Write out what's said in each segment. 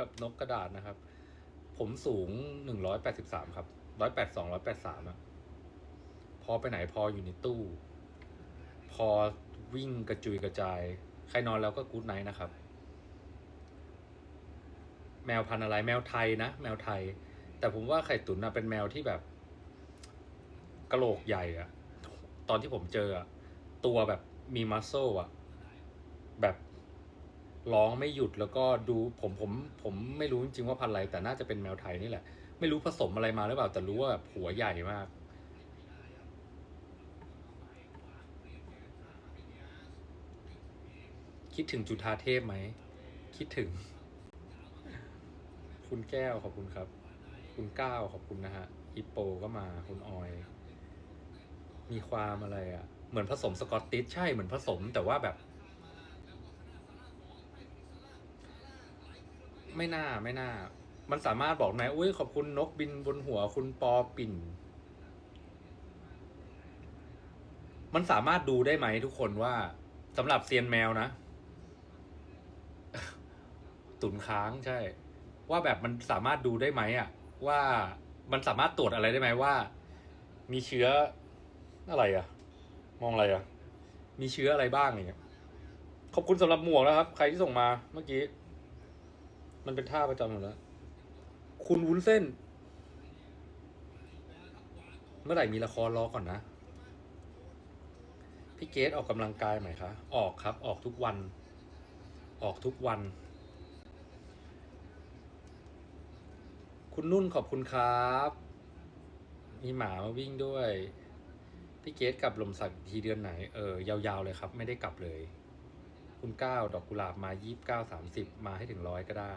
กับนกกระดาษนะครับ ผมสูงหนึ่งร้อยแปดสิบสามครับร้อยแปดสองร้อยแปดสามอะพอไปไหนพออยู่ในตู้ พอวิ่งกระจุยกระจาย ใครนอนแล้วก็กู๊ดไนท์นะครับ แมวพันธุ์อะไรแมวไทยนะ แมวไทย แต่ผมว่าไข่ตุ๋นนะเป็นแมวที่แบบกระโหลกใหญ่อะตอนที่ผมเจออะตัวแบบมีมัสโซอะแบบ ร้องไม่หยุดแล้วก็ดูผมผมผมไม่รู้จริงๆว่าพันธุ์อะไร แต่น่าจะเป็นแมวไทยนี่แหละ ไม่รู้ผสมอะไรมาหรือเปล่า แต่รู้ว่าแบบหัวใหญ่มาก คิดถึงจุธาเทพไหม คิดถึง คุณแก้วขอบคุณครับ คุณก้าวขอบคุณนะฮะฮิปโปก็มาคุณออย มีความอะไรอะ่ะ เหมือนผสมสกอตติชใช่เหมือนผสมแต่ว่าแบบ ไม่น่าไม่น่า มันสามารถบอกไหมอุ้ยขอบคุณนกบินบนหัวคุณปอปิ่น มันสามารถดูได้ไหมทุกคนว่าสำหรับเซียนแมวนะ ตุนค้างใช่ ว่าแบบมันสามารถดูได้ไหมอะว่ามันสามารถตรวจอะไรได้ไหมว่า มีเชื้ออะไรอะมองอะไรอะมีเชื้ออะไรบ้างอย่างเงี้ยขอบคุณสำหรับหมวกนะครับ ใครที่ส่งมาเมื่อกี้ มันเป็นท่าประจำหมดแล้ว คุณวุ้นเส้น เมื่อไหร่มีละครรอก่อนนะ พี่เกดออกกำลังกายไหมคะ ออกครับ ออกทุกวัน ออกทุกวัน คุณนุ่นขอบคุณครับ มีหมามาวิ่งด้วย พี่เกดกลับลมสักทีเดือนไหน เออ ยาวๆเลยครับ ไม่ได้กลับเลย คุณเก้าดอกกุหลาบมายี่สิบเก้าสามสิบมาให้ถึงร้อยก็ได้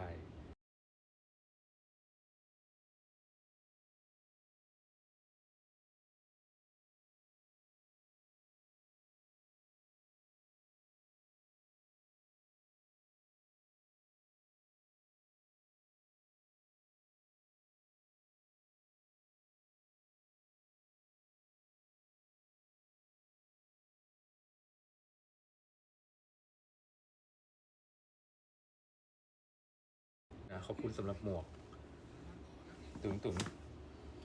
ขอบคุณสำหรับหมวก ตุ๋นตุน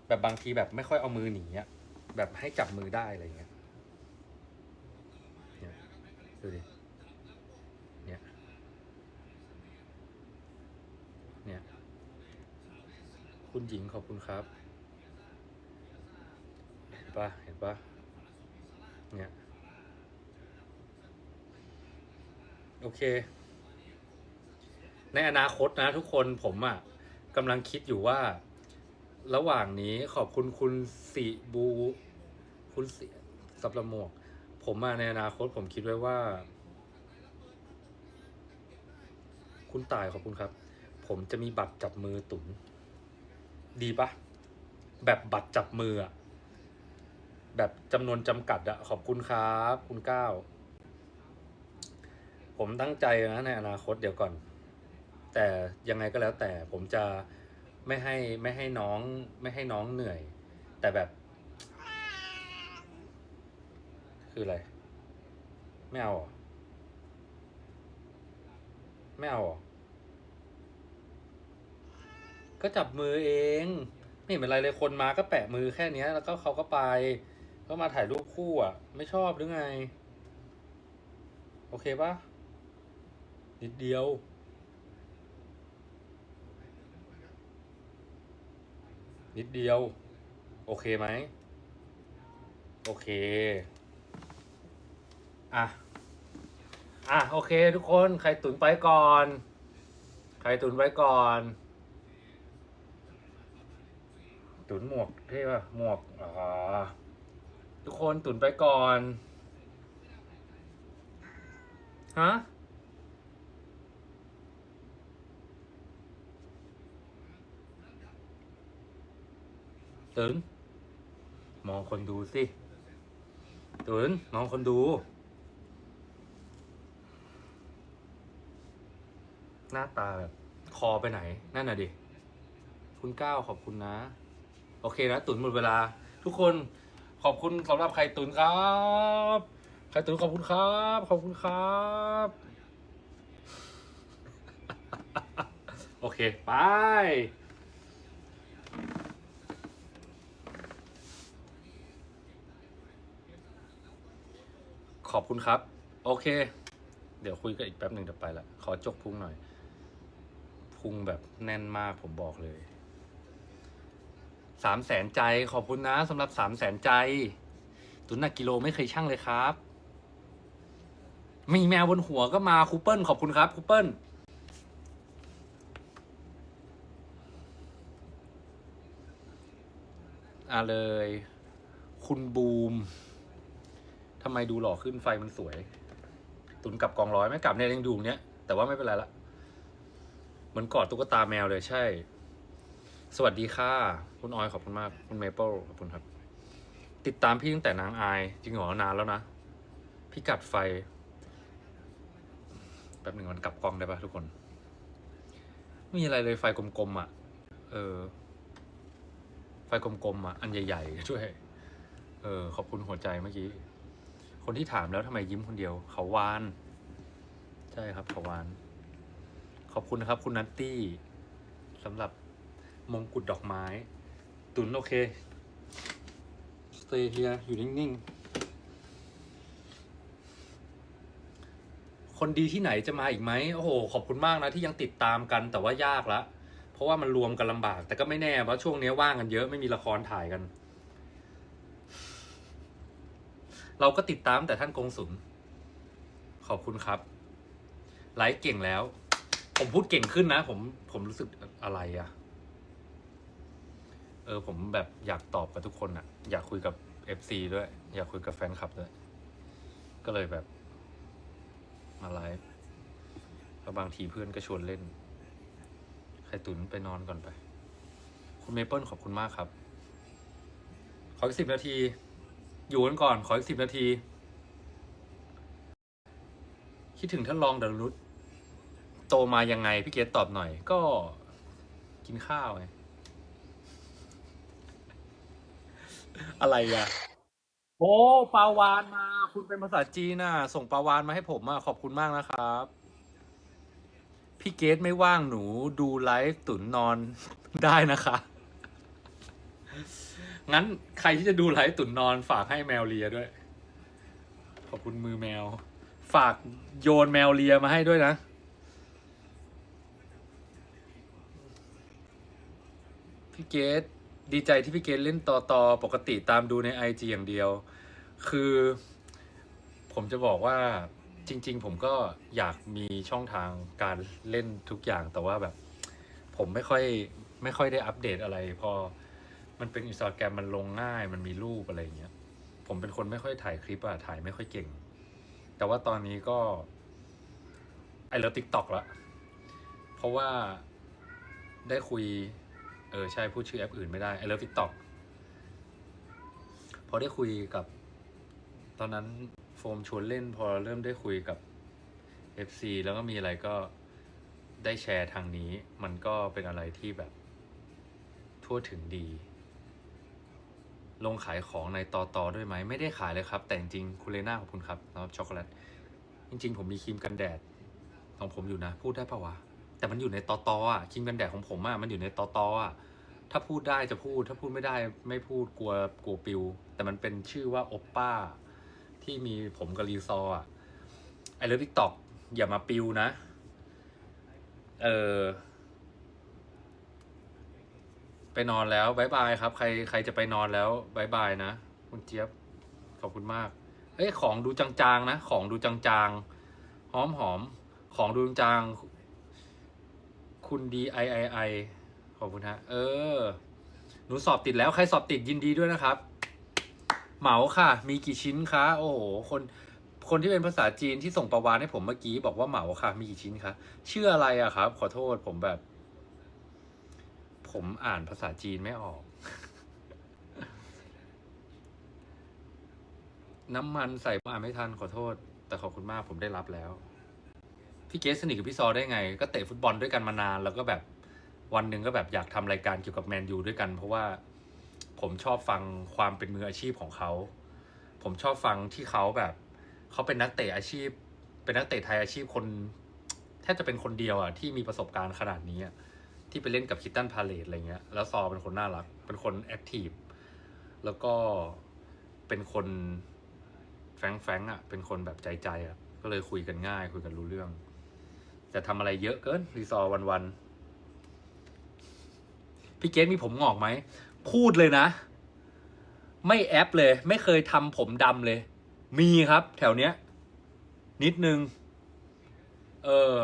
แบบบางทีแบบไม่ค่อยเอามือหนีอะแบบให้จับมือได้อะไรเงี้ยเนี่ยดูดิเนี่ยเนี่ยคุณหญิงขอบคุณครับ เห็นปะเห็นปะเนี่ย โอเค ในอนาคตนะทุกคนผมอะ่ะกำลังคิดอยู่ว่า ระหว่างนี้ขอบคุณคุณสิบู คุณสิสับละหมวก ผมมาในอนาคตผมคิดไว้ว่า คุณตายขอบคุณครับ ผมจะมีบัตรจับมือตุนดีปะแบบบัตรจับมืออะแบบจำนวนจำกัดอะขอบคุณครับ คุณก้าวผมตั้งใจนะในอนาคตเดี๋ยวก่อน แต่ยังไงก็แล้วแต่ผมจะไม่ให้ไม่ให้น้องไม่ให้น้องเหนื่อย แต่แบบ คืออะไร ไม่เอาหรอไม่เอาหรอก็จับมือเอง ไม่เห็นเป็นไรเลยคนมาก็แปะมือแค่เนี้ยแล้วก็เขาก็ไปก็มาถ่ายรูปคู่อะ ไม่ชอบหรือไง โอเคปะนิดเดียว นิดเดียว โอเคไหม โอเค อะ อะ โอเค ทุกคน ใครตุนไปก่อน ใครตุนไว้ก่อน ตุนหมวกเท่ป่ะ หมวกอ่าทุกคนตุนไปก่อน ฮะ ตุนมองคนดูสิตุนมองคนดู หน้าตาแบบคอไปไหน นั่นน่ะดิ คุณก้าวขอบคุณนะ โอเคนะตุนหมดเวลา ทุกคนขอบคุณสำหรับไข่ตุนครับ ไข่ตุนขอบคุณครับ ขอบคุณครับ โอเค ไป ขอบคุณครับ โอเค เดี๋ยวคุยกันอีกแป๊บหนึ่งเดี๋ยวไปละขอจกพุงหน่อย พุงแบบแน่นมากผมบอกเลยสามแสนใจขอบคุณนะสำหรับสามแสนใจ ตุนหนักกิโลไม่เคยช่างเลยครับ มีแมวบนหัวก็มาคูเปิลขอบคุณครับคูเปิลอ่าเลย คุณบูม ทำไมดูหล่อขึ้นไฟมันสวย ตุนกลับกองร้อยไหม่กลับเนี่ยยังดูเนี้ยแต่ว่าไม่เป็นไรละเหมือนกอดตุ๊กตาแมวเลยใช่ สวัสดีค่ะ คุณออยขอบคุณมาก คุณเมเปิลขอบคุณครับ ติดตามพี่ตั้งแต่นางอาย จริงเหรอนานแล้วนะพี่กัดไฟแป๊บหนึ่งมันกลับกล้องได้ปะทุกคน ไม่มีอะไรเลยไฟกลมๆอะ เออ ไฟกลมๆอะ อันใหญ่ๆช่วย เออ ขอบคุณหัวใจเมื่อกี้ คนที่ถามแล้วทำไมยิ้มคนเดียว เขาวาน ใช่ครับเขาวาน ขอบคุณนะครับคุณนัตตี้สำหรับมงกุฎดอกไม้ ตุนโอเค stay here อยู่นิ่งๆ คนดีที่ไหนจะมาอีกไหมโอ้โห ขอบคุณมากนะที่ยังติดตามกันแต่ว่ายากละ เพราะว่ามันรวมกันลำบาก แต่ก็ไม่แน่เพราะช่วงนี้ว่างกันเยอะไม่มีละครถ่ายกัน เราก็ติดตามแต่ท่านกงสุลขอบคุณครับ ไลฟ์เก่งแล้ว ผมพูดเก่งขึ้นนะ ผมผมรู้สึกอะไรอะเออ ผมแบบอยากตอบกับทุกคนอะอยากคุยกับ FC ด้วย อยากคุยกับแฟนคลับด้วย ก็เลยแบบ มาไลฟ์แล้วบางทีเพื่อนก็ชวนเล่น ใครตุนไปนอนก่อนไป คุณเมเปิลขอบคุณมากครับ ขออีกสิบนาที อยู่กันก่อน ขออีกสิบนาที คิดถึงท่านรองดารุณโตมายังไง พี่เกดตอบหน่อย ก็กินข้าวไง อะไรอะ โอ้ปลาวานมา คุณเป็นภาษาจีนน่ะ ส่งปลาวานมาให้ผมอะ ขอบคุณมากนะครับ พี่เกดไม่ว่างหนูดูไลฟ์ตุนนอนได้นะคะ งั้นใครที่จะดูไลฟ์ตุ่นนอนฝากให้แมวเลียด้วย ขอบคุณมือแมว ฝากโยนแมวเลียมาให้ด้วยนะ พี่เกดดีใจที่พี่เกดเล่นต่อต่อปกติตามดูในไอจอย่างเดียว คือ ผมจะบอกว่าจริง ๆ ผมก็อยากมีช่องทางการเล่นทุกอย่างแต่ว่าแบบ ผมไม่ค่อยไม่ค่อยได้อัปเดตอะไรพอ มันเป็นอินสตาแกรมมันลงง่ายมันมีรูปอะไรเงี้ยผมเป็นคนไม่ค่อยถ่ายคลิปอะถ่ายไม่ค่อยเก่ง แต่ว่าตอนนี้ก็ ไอเลิฟติ๊กต็อกละเพราะว่าได้คุย เออใช่พูดชื่อแอปอื่นไม่ได้ I love TikTok พอได้คุยกับ ตอนนั้นโฟมชวนเล่น พอเริ่มได้คุยกับ FC แล้วก็มีอะไรก็ได้แชร์ทางนี้ มันก็เป็นอะไรที่แบบ ทั่วถึงดี ลงขายของในต่อตอด้วยไหมไม่ได้ขายเลยครับ แต่จริงคุณเลน่าขอบคุณครับสำหรับช็อกโกแลตจริง ๆ ผมมีครีมกันแดดของผมอยู่นะ พูดได้ปะวะแต่มันอยู่ในตอตออะครีมกันแดดของผมอะมันอยู่ในต่อตออะถ้าพูดได้จะพูดถ้าพูดไม่ได้ไม่พูดกลัวกลัวปิว แต่มันเป็นชื่อว่าโอปป้าที่มีผมกับรีซอร์อะไอเลิฟทิกตอกอย่ามาปิวนะ เออ ไปนอนแล้วบายบายครับ ใครใครจะไปนอนแล้วบายบายนะ คุณเจี๊ยบ ขอบคุณมากเอ้ยของดูจางๆนะ ของดูจางๆ หอมหอม ของดูจางคุณ D I I I ขอบคุณฮะ เออ หนูสอบติดแล้ว ใครสอบติดยินดีด้วยนะครับ เหมาค่ะ มีกี่ชิ้นคะ โอ้โห คน คนที่เป็นภาษาจีนที่ส่งประวานให้ผมเมื่อกี้บอกว่าเหมาค่ะ มีกี่ชิ้นคะ ชื่ออะไรอะครับ ขอโทษผมแบบ ผมอ่านภาษาจีนไม่ออก น้ำมันใส่อ่านไม่ทันขอโทษ แต่ขอบคุณมากผมได้รับแล้ว พี่เกสสนิทกับพี่ซอได้ไง ก็เตะฟุตบอลด้วยกันมานาน แล้วก็แบบวันหนึ่งก็แบบอยากทำรายการเกี่ยวกับแมนยูด้วยกัน เพราะว่าผมชอบฟังความเป็นมืออาชีพของเขา ผมชอบฟังที่เขาแบบเขาเป็นนักเตะอาชีพ เป็นนักเตะไทยอาชีพคนแทบจะเป็นคนเดียวอะที่มีประสบการณ์ขนาดนี้อะ ที่ไปเล่นกับคิตตันพาเลตอะไรเงี้ย แล้วซอเป็นคนน่ารัก เป็นคนแอคทีฟ แล้วก็เป็นคนแฟงแฟงอะ เป็นคนแบบใจใจอะ ก็เลยคุยกันง่าย คุยกันรู้เรื่อง แต่ทำอะไรเยอะเกินรีซอร์วันพี่เกสมีผมงอกไหม พูดเลยนะ ไม่แอปเลย ไม่เคยทำผมดำเลย มีครับ แถวเนี้ย นิดนึง เออ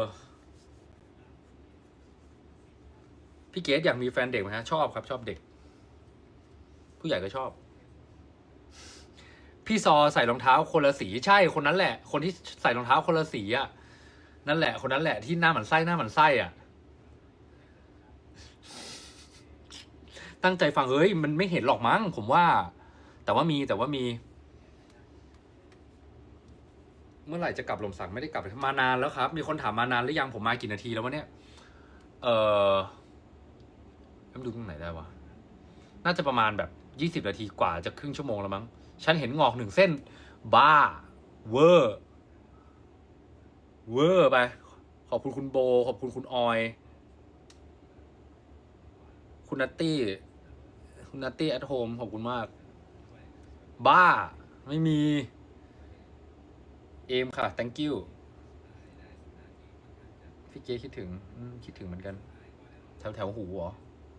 พี่เกสอยากมีแฟนเด็กไหมฮะชอบครับ ชอบเด็ก ผู้ใหญ่ก็ชอบ พี่ซอใส่รองเท้าคนละสีใช่คนนั้นแหละ คนที่ใส่รองเท้าคนละสีอะนั่นแหละ คนนั้นแหละที่หน้าหมันไส้หน้าหมันไส้อะ ตั้งใจฟังเฮ้ยมันไม่เห็นหรอกมั้งผมว่า แต่ว่ามีแต่ว่ามี เมื่อไหร่จะกลับลมสักไม่ได้กลับมานานแล้วครับ มีคนถามมานานหรือยังผมมากี่นาทีแล้ววะเนี่ย เออ เอ็มดูตรงไหนได้วะ น่าจะประมาณแบบยี่สิบนาทีกว่าจะครึ่งชั่วโมงแล้วมั้ง ฉันเห็นงอกหนึ่งเส้น บ้า เวอร์ เวอร์ไป ขอบคุณคุณโบ ขอบคุณคุณออย คุณนัตตี้ คุณนัตตี้แอทโฮมขอบคุณมาก บ้า ไม่มี เอมค่ะ thank you พี่เจคิดถึง คิดถึงเหมือนกัน แถวแถวหูเหรอ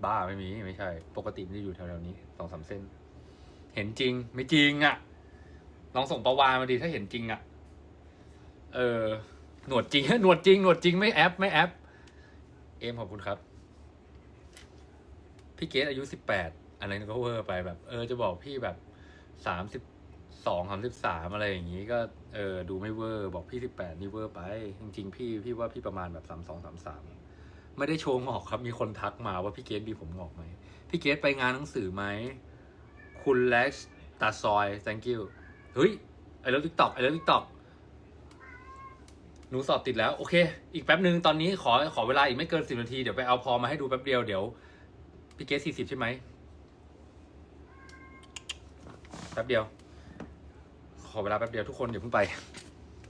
บ้าไม่มีไม่ใช่ ปกติไม่ได้อยู่แถวๆนี้สองสามเส้น เห็นจริง ไม่จริงอะ่ะ ลองส่งประวานมาดีถ้าเห็นจริงอะ่ะ เออ หนวดจริงหนวดจริงหนวดจริงไม่แอปไม่แอป เอมขอบคุณครับ พี่เกดอายุสิบแปดอะไรนนก็เวอร์ไปแบบ เออจะบอกพี่แบบสามสิบสองสามสิบสามอะไรอย่างงี้ก็เออดูไม่เวอร์ บอกพี่สิบแปดนี่เวอร์ไป จริง ๆ พี่พี่ว่าพี่ประมาณแบบสามสองสามสาม ไม่ได้โชว์งอกครับ มีคนทักมาว่าพี่เกดมีผมงอกไหม พี่เกดไปงานหนังสือไหม คุณเล็กซ์ตาซอย thank you เฮ้ย ไอเลิฟทิกตอกไอเลิฟทิกตอกหนูสอบติดแล้ว โอเค อีกแป๊บหนึ่งตอนนี้ขอขอเวลาอีกไม่เกินสิบนาที เดี๋ยวไปเอาพอมาให้ดูแป๊บเดียวเดี๋ยว พี่เกสสี่สิบใช่ไหมแป๊บเดียว ขอเวลาแป๊บเดียวทุกคนอย่าเพิ่งไป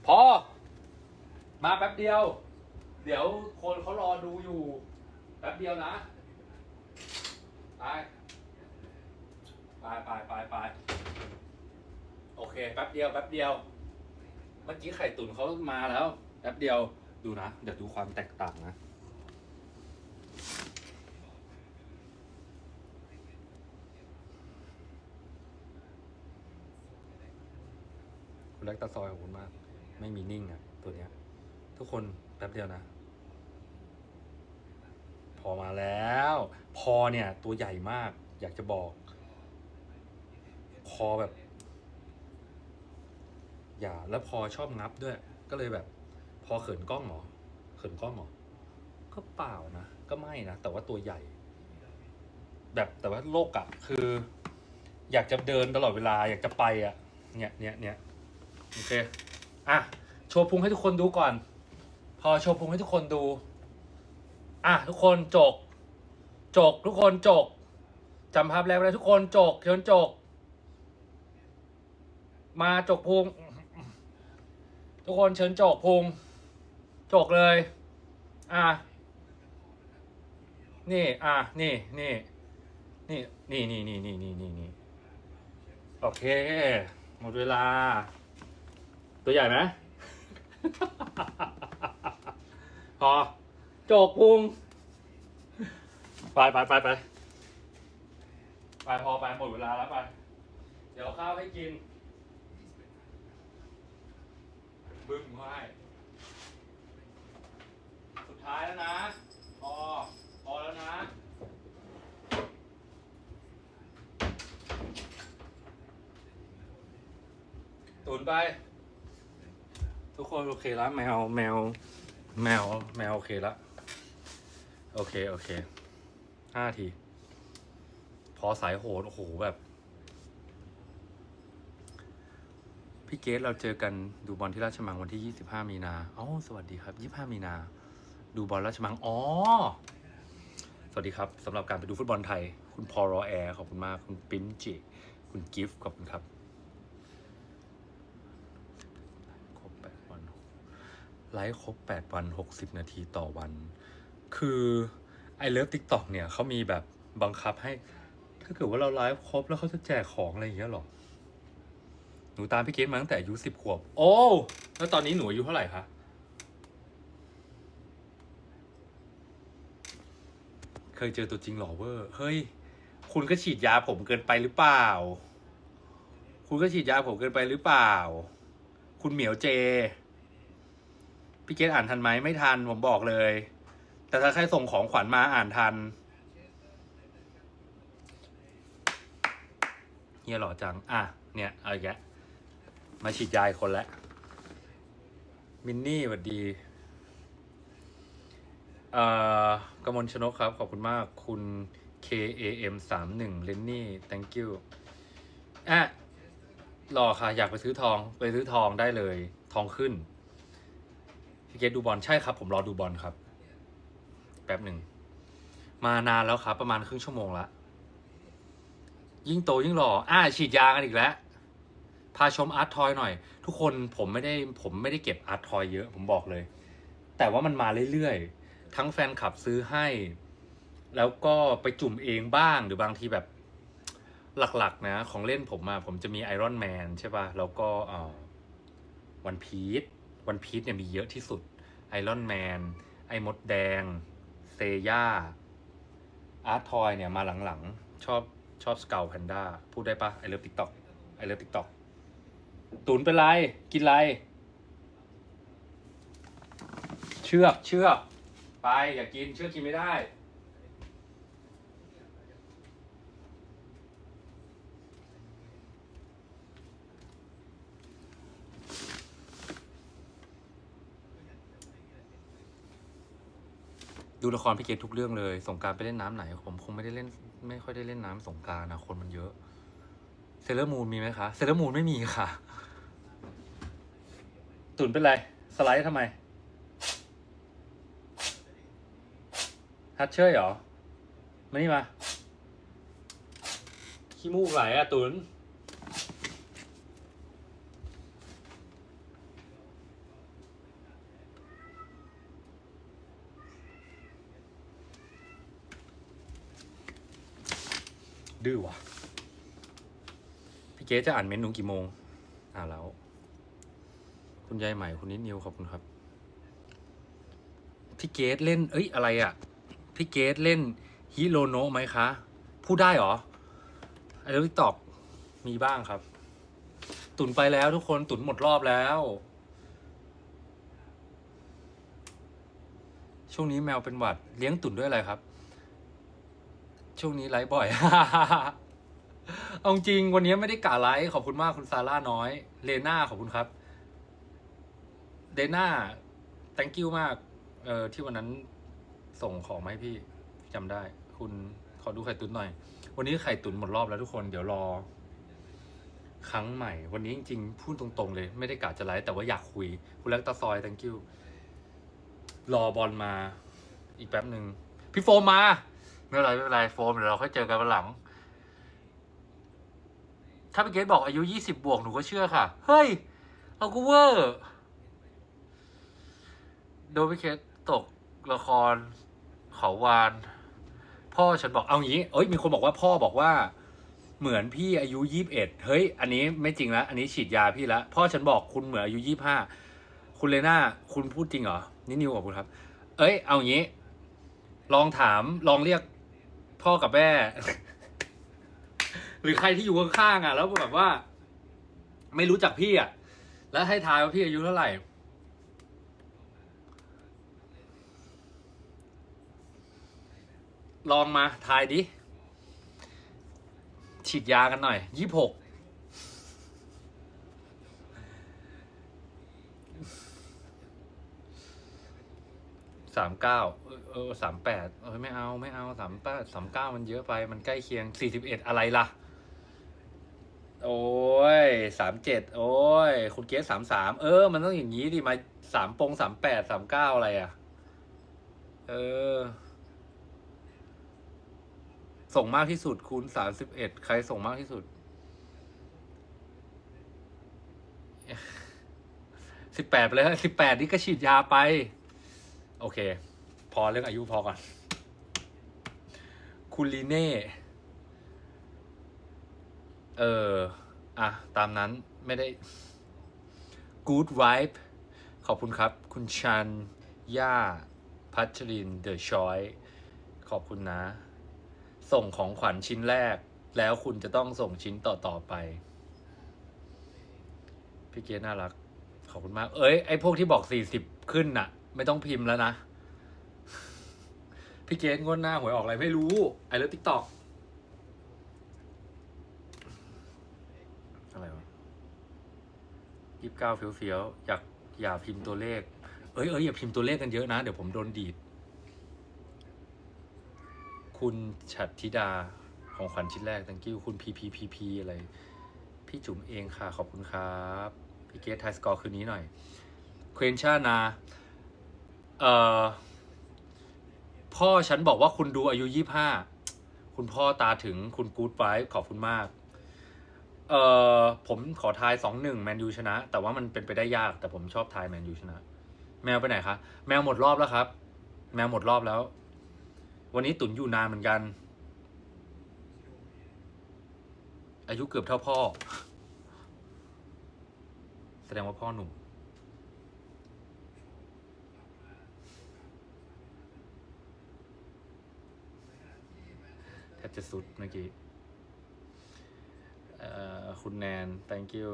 พอ มาแป๊บเดียว เดี๋ยวคนเขารอดูอยู่แป๊บเดียวนะ ไป ไปไปไปไปโอเค แป๊บเดียวแป๊บเดียว เมื่อกี้ไข่ตุ๋นเขามาแล้ว แป๊บเดียวดูนะ เดี๋ยวดูความแตกต่างนะคุณเล็กตาซอยขอบคุณมาก ไม่มีนิ่งอะ ตัวเนี้ย ทุกคนแป๊บเดียวนะ พอมาแล้ว พอเนี่ยตัวใหญ่มาก อยากจะบอกคอแบบ อย่าแล้วพอชอบงับด้วย ก็เลยแบบ พอเขินกล้องเหรอเขินกล้องเหรอก็เปล่านะ ก็ไม่นะ แต่ว่าตัวใหญ่ แบบแต่ว่าโลกอะคือ อยากจะเดินตลอดเวลา อยากจะไปอะเนี่ยเนี่ยเนี่ยโอเค อะ โชว์พุงให้ทุกคนดูก่อน พอโชว์พุงให้ทุกคนดู อะทุกคนจก จกทุกคนจกจำภาพแรกไว้เลยทุกคนจกเชิญจก มาจกพุงทุกคนเชิญจกพุงจกเลย อะนี่ อะนี่นี่นี่นี่นี่นี่นี่นี่นี่นี่โอเค หมดเวลา ตัวใหญ่ไหม พอ จกพุงไปไปไปไปไปพอไปหมดเวลาแล้วไป เดี๋ยวข้าวให้กิน บึ้มเขาให้สุดท้ายแล้วนะ พอ พอแล้วนะตุนไป ทุกคนโอเคแล้วแมวแมว แมว แมวโอเคแล้ว โอเค โอเคห้าที พอสายโหดโอ้โหแบบ พี่เกสเราเจอกันดูบอลที่ราชมังวันที่ 25 มีนาอ๋อสวัสดีครับ 25 มีนา ดูบอลราชมัง อ๋อ สวัสดีครับสำหรับการไปดูฟุตบอลไทย คุณพอรอแอร์ขอบคุณมาก คุณปิมจิ คุณกิฟต์ขอบคุณครับครบแปดวันไลฟ์ครบ8วัน 60 นาทีต่อวัน คือไอเลิฟทิกตอกเนี่ยเขามีแบบบังคับให้ ถ้าเกิดว่าเราไลฟ์ครบแล้วเขาจะแจกของอะไรอย่างเงี้ยหรอ หนูตามพี่เกดมาตั้งแต่อายุสิบขวบ โอ้ แล้วตอนนี้หนูอายุเท่าไหร่คะเคยเจอตัวจริงหรอเวอร์ เฮ้ย คุณก็ฉีดยาผมเกินไปหรือเปล่า คุณก็ฉีดยาผมเกินไปหรือเปล่า คุณเหมียวเจ พี่เกดอ่านทันไหมไม่ทันผมบอกเลย แต่ถ้าใครส่งของขวัญมาอ่านทันเฮียหล่อจัง อะ เนี่ยเอาอีกแล้วมาฉีดยาอีกคนล้วมินนี่สวัสดี เอ่อกมลชนกครับ ขอบคุณมาก คุณ KAM 3 1เลนนี่ thank you อะรอค่ะอยากไปซื้อทองไปซื้อทองได้เลย ทองขึ้นพี่เกดดูบอลใช่ครับ ผมรอดูบอลครับ แป๊บหนึ่ง มานานแล้วครับ ประมาณครึ่งชั่วโมงละ ยิ่งโตยิ่งหล่ออ่าฉีดยากันอีกแล้ว พาชมอาร์ตทอยหน่อย ทุกคนผมไม่ได้ผมไม่ได้เก็บอาร์ตทอยเยอะ ผมบอกเลย แต่ว่ามันมาเรื่อยๆ ทั้งแฟนคลับซื้อให้ แล้วก็ไปจุ่มเองบ้างหรือบางทีแบบหลักๆนะ ของเล่นผมมาผมจะมีไอรอนแมนใช่ป่ะ แล้วก็วันพีทวันพีทเนี่ยมีเยอะที่สุดไอรอนแมนไอมดแดง เซย่าอาร์ตทอยเนี่ยมาหลังๆ ชอบชอบสเกลแพนด้าพูดได้ปะไอเลิฟติ๊กต็อกไอเลิฟติ๊กต็อกตุนเป็นไร กินไร เชือกเชือก ไปอย่ากินเชือกกินไม่ได้ ดูละครพี่เกดทุกเรื่องเลย สงกรารไปเล่นน้ำไหน ผมคงไม่ได้เล่น ไม่ค่อยได้เล่นน้ำสงกรารนะคนมันเยอะเซเลอร์มูนมีไหมคะเซเลอร์มูนไม่มีค่ะตุนเป็นไร สไลด์ทำไม ฮัทเชยเหรอ มานี่มา ขี้มูกไหลอะตุน ดื้อว่ะ พี่เกจะอ่านเมนูกี่โมง อ่าแล้ว คุณยายใหม่คุณนิดนิวขอบคุณครับ พี่เกตเล่น เอ้ยอะไรอะ่ะ พี่เกตเล่นฮิโรโนะไหมคะ พูดได้หรอไอเรื่องทิกตอกมีบ้างครับ ตุนไปแล้วทุกคนตุนหมดรอบแล้ว ช่วงนี้แมวเป็นหวัด เลี้ยงตุนด้วยอะไรครับ ช่วงนี้ไลฟ์บ่อย เอาจริงวันนี้ไม่ได้กะไลฟ์ขอบคุณมากคุณซาร่าน้อย เลน่าขอบคุณครับเดน่า thank you มาก เออที่วันนั้นส่งของมาให้พี่จำได้ คุณขอดูไข่ตุ๋นหน่อย วันนี้ไข่ตุ๋นหมดรอบแล้วทุกคนเดี๋ยวรอ ครั้งใหม่ วันนี้จริงๆพูดตรงๆ เลย ไม่ได้กะจะไลฟ์แต่ว่าอยากคุย คุณเล็กตาซอย thank you รอบอลมา อีกแป๊บหนึ่งพี่โฟมมา ไม่เป็นไรไม่เป็นไรโฟมเดี๋ยวเราค่อยเจอกันวันหลัง ถ้าพี่เกดบอกอายุยี่สิบบวกหนูก็เชื่อค่ะ เฮ้ย เอากูเวอร์โดนพี่เกดตกละครเขาวาน พ่อฉันบอกเอางี้ เอ้ยมีคนบอกว่าพ่อบอกว่า เหมือนพี่อายุยี่บเอ็ดเฮ้ย อันนี้ไม่จริงละอันนี้ฉีดยาพี่ละพ่อฉันบอกคุณเหมือนอายุยี่ห้าคุณเลน่าคุณพูดจริงเหรอนี่นิวขอบคุณครับ เอ้ย เอางี้ ลองถามลองเรียก พ่อกับแม่ หรือใครที่อยู่ข้างๆอะ แล้วแบบว่า ไม่รู้จักพี่อะ แล้วให้ทายว่าพี่อายุเท่าไหร่ลองมาทายดิ ฉีดยากันหน่อยยี่หกสามเก้า ออสามแปดเออไม่เอาไม่เอาสามแปดสามเก้ามันเยอะไป มันใกล้เคียงสี่สิบเอ็ดอะไรล่ะ โอ้ยสามเจ็ดโอ้ย คุณเกสสามสามเออ มันต้องอย่างนี้ดิมาสามปงสามแปดสามเก้าอะไรอะ เออ ส่งมากที่สุดคูณสามสิบเอ็ดใครส่งมากที่สุดสิบแปดไปเลยสิบแปดนี่ก็ฉีดยาไป โอเค อเรื่องอายุพอก่อน คุณลีเน่ เออ อะ ตามนั้นไม่ได้ Good Vibe ขอบคุณครับ คุณชัน ย่า พัชริน เดอะชอย ขอบคุณนะ ส่งของขวัญชิ้นแรก แล้วคุณจะต้องส่งชิ้นต่อ ๆ ไป พี่เกียน่ารัก ขอบคุณมาก เอ้ย ไอพวกที่บอกสี่สิบขึ้นน่ะ ไม่ต้องพิมพ์แล้วนะ พี่เกตงวดหน้าหวยออกอะไรไม่รู้ ไอเลิฟติ๊กตอกอะไรวะยี่สิบเก้าเฟี้ยวๆอยากอย่าพิมพ์ตัวเลข เอ้ยเอ้ยอย่าพิมพ์ตัวเลขกันเยอะนะ เดี๋ยวผมโดนดีด คุณฉัตรธิดาของขวัญชิ้นแรก thank you คุณพีพีพีพีอะไร พี่จุ๋มเองค่ะ ขอบคุณครับ พี่เกตไทยสกอร์คืนนี้หน่อย เควนชานา เอ่อ พ่อฉันบอกว่าคุณดูอายุยี่ห้าคุณพ่อตาถึงคุณกู๊ดไ e ขอบคุณมาก เอ่อผมขอทายสองหนึ่งแมนยูชนะ แต่ว่ามันเป็นไปได้ยาก แต่ผมชอบทายแมนยูชนะ แมวไปไหนคะแมวหมดรอบแล้วครับ แมวหมดรอบแล้ว วันนี้ตุนอยู่นานเหมือนกัน อายุเกือบเท่าพ่อ แสดงว่าพ่อหนุ่ม แทบจะสุดเมื่อกี้คุณแนน thank you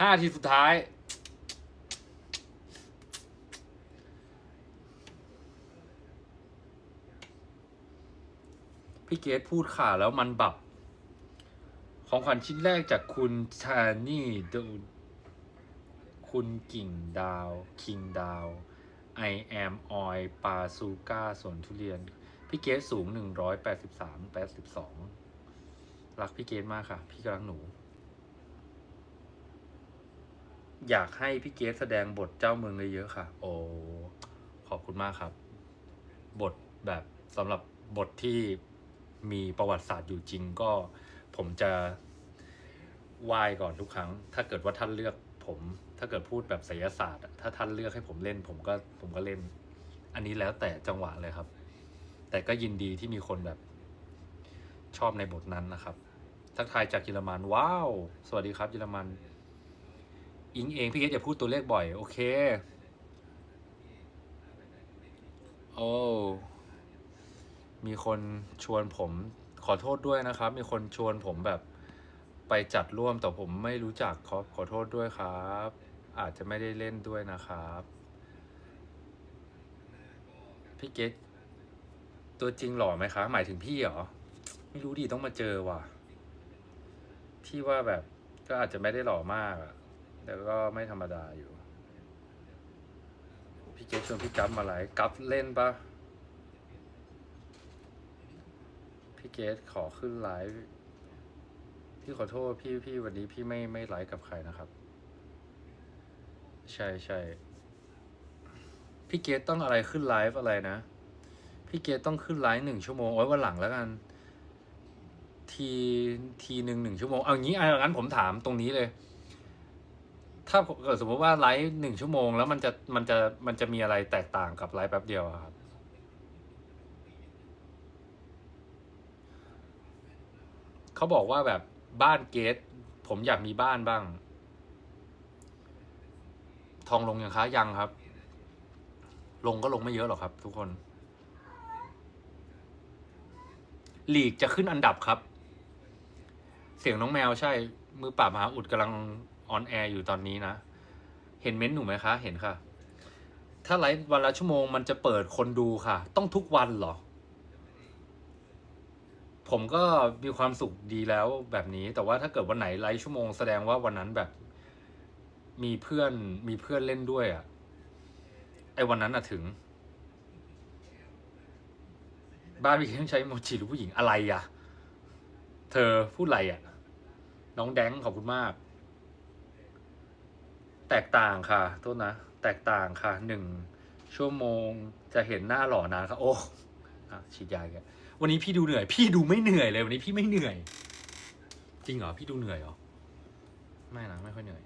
ห้าทีสุดท้าย พี่เกดพูดค่ะแล้วมันบับ ของขวัญชิ้นแรกจากคุณชานี่ดูคุณกิ่งดาว คิงดาว I am oil ปาซูก้าสวนทุเรียน พี่เกดสูงหนึ่งร้อยแปดสิบสามแปดสิบสองรักพี่เกดมากค่ะ พี่กำลังหนู อยากให้พี่เกดแสดงบทเจ้าเมืองเยอะๆค่ะ โอ้ขอบคุณมากครับ บทแบบสำหรับบทที่มีประวัติศาสตร์อยู่จริงก็ผมจะไหว้ก่อนทุกครั้ง ถ้าเกิดว่าท่านเลือกผม ถ้าเกิดพูดแบบไสยศาสตร์ ถ้าท่านเลือกให้ผมเล่น ผมก็ผมก็เล่น อันนี้แล้วแต่จังหวะเลยครับ แต่ก็ยินดีที่มีคนแบบชอบในบทนั้นนะครับ ทักทายจากเยอรมัน ว้าว สวัสดีครับเยอรมัน อิงเองพี่เกดอย่าพูดตัวเลขบ่อย โอเค โอ้ มีคนชวนผม ขอโทษด้วยนะครับ มีคนชวนผมแบบไปจัดร่วมแต่ผมไม่รู้จักขอขอโทษด้วยครับ อาจจะไม่ได้เล่นด้วยนะครับ พี่เกต ตัวจริงหล่อไหมคะ หมายถึงพี่เหรอ ไม่รู้ดิต้องมาเจอว่ะ ที่ว่าแบบก็อาจจะไม่ได้หล่อมากอะแต่ก็ไม่ธรรมดาอยู่ พี่เกชวนพี่กัฟมาไลฟ์กัฟเล่นปะพี่เกดขอขึ้นไลฟ์พี่ขอโทษพี่พี่วันนี้พี่ไม่ไม่ไลฟ์กับใครนะครับ ใช่ใช่พี่เกดต้องอะไรขึ้นไลฟ์อะไรนะ พี่เกดต้องขึ้นไลฟ์หนึ่งชั่วโมงไว้วันหลังแล้วกัน ทีทีหนึ่งหนึ่งชั่วโมงเอางี้เอางั้นผมถามตรงนี้เลย ถ้าเกิดสมมติว่าไลฟ์หนึ่งชั่วโมง แล้วมันจะมันจะมันจะมีอะไรแตกต่างกับไลฟ์แป๊บเดียวครับเขาบอกว่าแบบบ้านเกตผมอยากมีบ้านบ้าง ทองลงยังคะยังครับ ลงก็ลงไม่เยอะหรอกครับ ทุกคน ลีกจะขึ้นอันดับครับ เสียงน้องแมวใช่ มือปราบมหาอุดกำลังออนแอร์อยู่ตอนนี้นะ เห็นเม้นต์หนูไหมคะ เห็นค่ะ ถ้าไลฟ์วันละชั่วโมงมันจะเปิดคนดูค่ะ ต้องทุกวันเหรอ ผมก็มีความสุขดีแล้วแบบนี้ แต่ว่าถ้าเกิดวันไหนไลฟ์ชั่วโมงแสดงว่าวันนั้นแบบ มีเพื่อนมีเพื่อนเล่นด้วยอะไอ้วันนั้นอะถึง บ้านพี่ต้องใช้โมจิหรือผู้หญิงอะไรอะ่ะ เธอพูดอะไรอะ่ะ น้องแดงขอบคุณมาก แตกต่างค่ะ โทษนะ แตกต่างค่ะหนึ่งชั่วโมงจะเห็นหน้าหล่อนานครับ โอ้อฉีดยาอีกแล้ววันนี้พี่ดูเหนื่อย พี่ดูไม่เหนื่อยเลย วันนี้พี่ไม่เหนื่อย จริงเหรอ พี่ดูเหนื่อยเหรอ ไม่นะไม่ค่อยเหนื่อย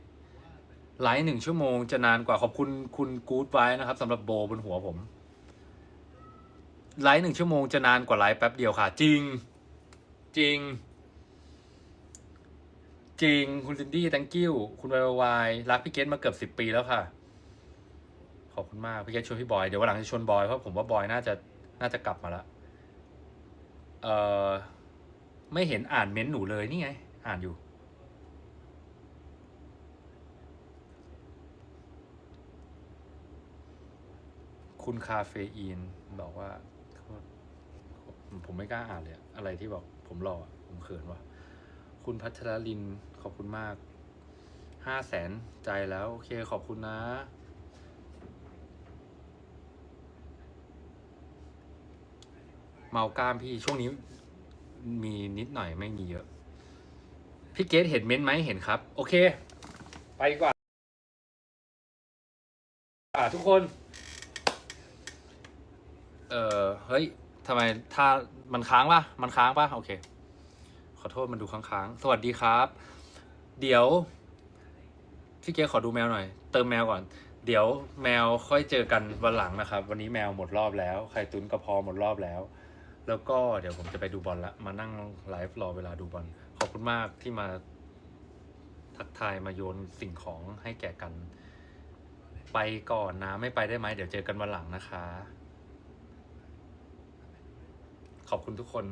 ไลฟ์หนึ่งชั่วโมงจะนานกว่าขอบคุณคุณกู๊ดไว้นะครับสำหรับโบบนหัวผม ไลฟ์หนึ่งชั่วโมงจะนานกว่าไลฟ์แป๊บเดียวค่ะ จริง จริง จริง คุณซินดี้ thank you คุณวายวายรักพี่เกตมาเกือบสิบปีแล้วค่ะ ขอบคุณมาก พี่เกตชวนพี่บอย เดี๋ยววันหลังจะชวนบอยเพราะผมว่าบอยน่าจะน่าจะกลับมาล้วเอ่อไม่เห็นอ่านเม้นหนูเลยนี่ไง อ่านอยู่คุณคาเฟอีนบอกว่า ผมไม่กล้าอ่านเลยอะไรที่บอกผมรออผมเขินว่ะคุณพัชรลินขอบคุณมากห้าแสนใจแล้ว โอเคขอบคุณนะ เมากล้ามพี่ช่วงนี้มีนิดหน่อยไม่มีเยอะ พี่เกตเห็นเม้นไหมเห็นครับ โอเค ไปกว่าอ่าทุกคน เออเฮ้ยำไมถ้ามันค้างปะมันค้างปะโอเค ขอโทษมันดูค้างๆ สวัสดีครับ เดี๋ยวพี่เก๊ขอดูแมวหน่อย เติมแมวก่อน เดี๋ยวแมวค่อยเจอกันวันหลังนะครับ วันนี้แมวหมดรอบแล้ว ไข่ตุนกระพอหมดรอบแล้ว แล้วก็เดี๋ยวผมจะไปดูบอลละ มานั่งไลฟ์รอเวลาดูบอล ขอบคุณมากที่มาทักทายมาโยนสิ่งของให้แก่กัน ไปก่อนนะ ไม่ไปได้ไหม เดี๋ยวเจอกันวันหลังนะคะ ขอบคุณทุกคน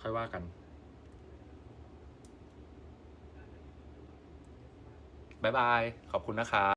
ค่อยว่ากัน บ๊ายบาย ขอบคุณนะครับ